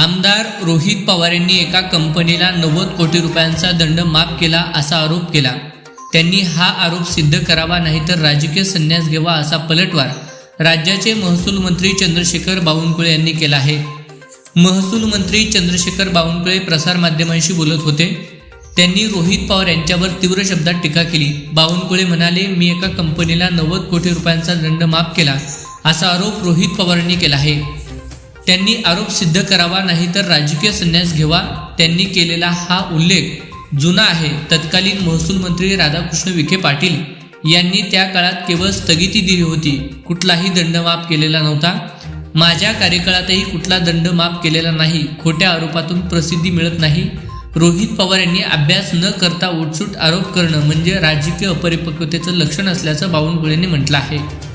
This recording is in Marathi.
आमदार रोहित पवार यांनी एका कंपनीला नव्वद कोटी रुपयांचा दंड माफ केला असा आरोप केला. त्यांनी हा आरोप सिद्ध करावा नाहीतर राजकीय संन्यास घ्यावा असा पलटवार राज्याचे महसूल मंत्री चंद्रशेखर बावनकुळे यांनी केला आहे. महसूल मंत्री चंद्रशेखर बावनकुळे प्रसारमाध्यमांशी बोलत होते. त्यांनी रोहित पवार यांच्यावर तीव्र शब्दात टीका केली. बावनकुळे म्हणाले मी एका कंपनीला नव्वद कोटी रुपयांचा दंड माफ केला असा आरोप रोहित पवारांनी केला आहे. त्यांनी आरोप सिद्ध करावा नाही तर राजकीय संन्यास घेवा त्यांनी केलेला हा उल्लेख जुना आहे. तत्कालीन महसूल मंत्री राधाकृष्ण विखे पाटील यांनी त्या काळात केवळ स्थगिती दिली होती. कुठलाही दंड माफ केलेला नव्हता. माझ्या कार्यकाळातही कुठला दंड माफ केलेला नाही. खोट्या आरोपातून प्रसिद्धी मिळत नाही. रोहित पवार यांनी अभ्यास न करता उठसूट आरोप करणं म्हणजे राजकीय अपरिपक्वतेचं लक्षण असल्याचं बावनकुळेंनी म्हटलं आहे.